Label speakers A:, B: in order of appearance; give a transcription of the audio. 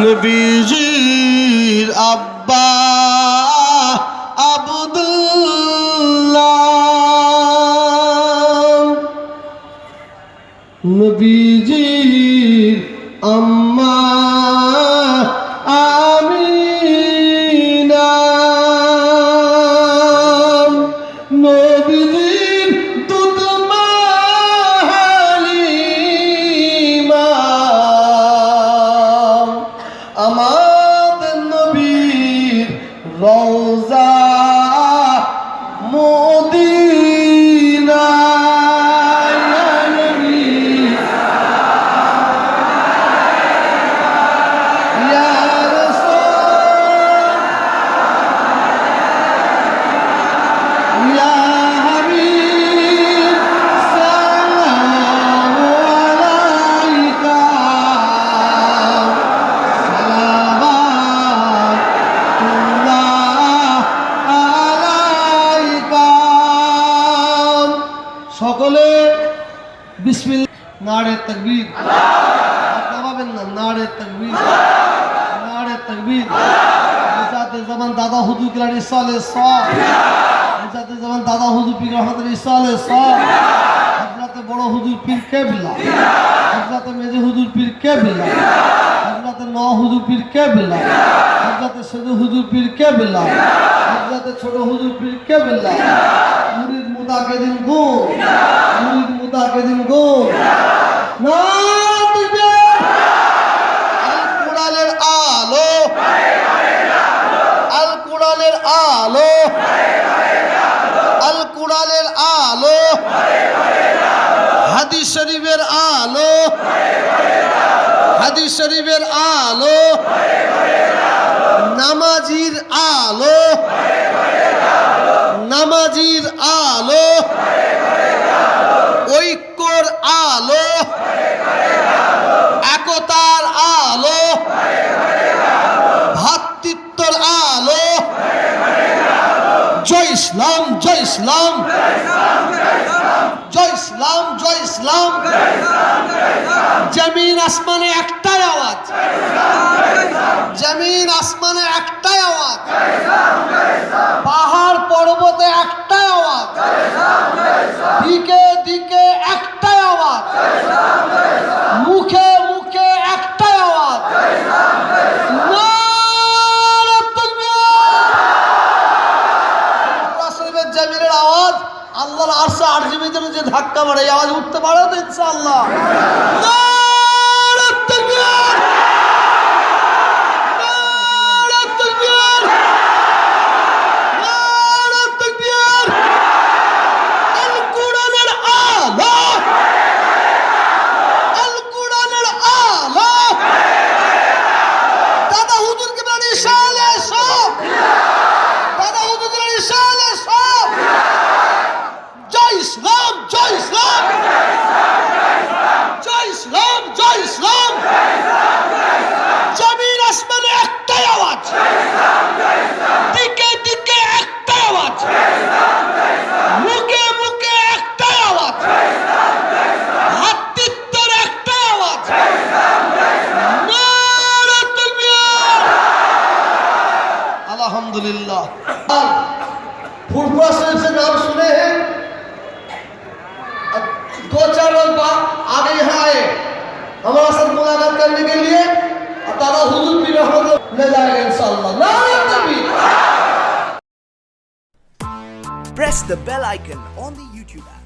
A: নবীজির আব্বা আবদুল্লাহ। নবীজির আম্মা বিসমিল নাড়ে তকবীর। পাবেন না নাড়ে তকবীর। নাড়ে তকবীর। zaman দাদা হুজুর সালে সব দাদা হুজুর পীর রহমতুল্লাহ সালে সব হযরতে বড় হুজুর পীর কেবলা। হযরতে মেজে হুজুর পীর কেবলা। হযরতে ন হুজুর পীর কেবলা। হযরতে সেজু হুজুর পীর কেবলা। হযরতে ছোট হুজুর পীর কেবলা। মুরিদ গো মুরিদ মুতাকিদিন গো না দিবে আল কোরআনের আলো আল কোরআনের আলো কুড়ালের আলো। হাদিস শরীফের আলো। হাদিস শরীফের আলো। নামাজির আলো নামাজির আলো ঐক্যর আলো একতার আলো ভাতৃত্বর আলো জয় ইসলাম জয় ইসলাম। জয় ইসলাম জয় ইসলাম। জমিন আসমানে একটাই আওয়াজ। জমিন আসমানে একটাই আওয়াজ পাহাড় পর্বতে একটাই আওয়াজ দিকে দিকে একটাই আওয়াজ মুখে মুখে একটাই আওয়াজ নারে তাকবীর! আল্লাহ শরীফের জামিনের আওয়াজ আল্লাহর আরশে ধাক্কা মারে আওয়াজ উঠতে পারো তো ইনশাআল্লাহ নারে তাকবীর! নারে তাকবীর! নারে তাকবীর! আল কোরআনের আলো আল কোরআনের আলো দাদা হুজুর কে বাড়ি সালে সব দাদা হুজুর কে বাড়ি সালে সব জয় ইসলাম জয় ইসলাম জয় ইসলাম জয় ইসলাম জমিন আসমানে একটাই আওয়াজ দিকে দিকে একটাই আওয়াজ মুখে মুখে একটাই আওয়াজ হাতৃত্বের একটাই আওয়াজ নারে তাকবীর अल्हम्दुलिल्लाह फुटबॉल शरीफ से नाम सुने हैं अब दो चार लोग बाद आगे यहाँ आए हमारा साथ मुलाकात करने के लिए और दादा हुजूर भी रहमत ले जाएगा इंशाअल्लाह नारे तकबीर
B: press the bell icon on the YouTube app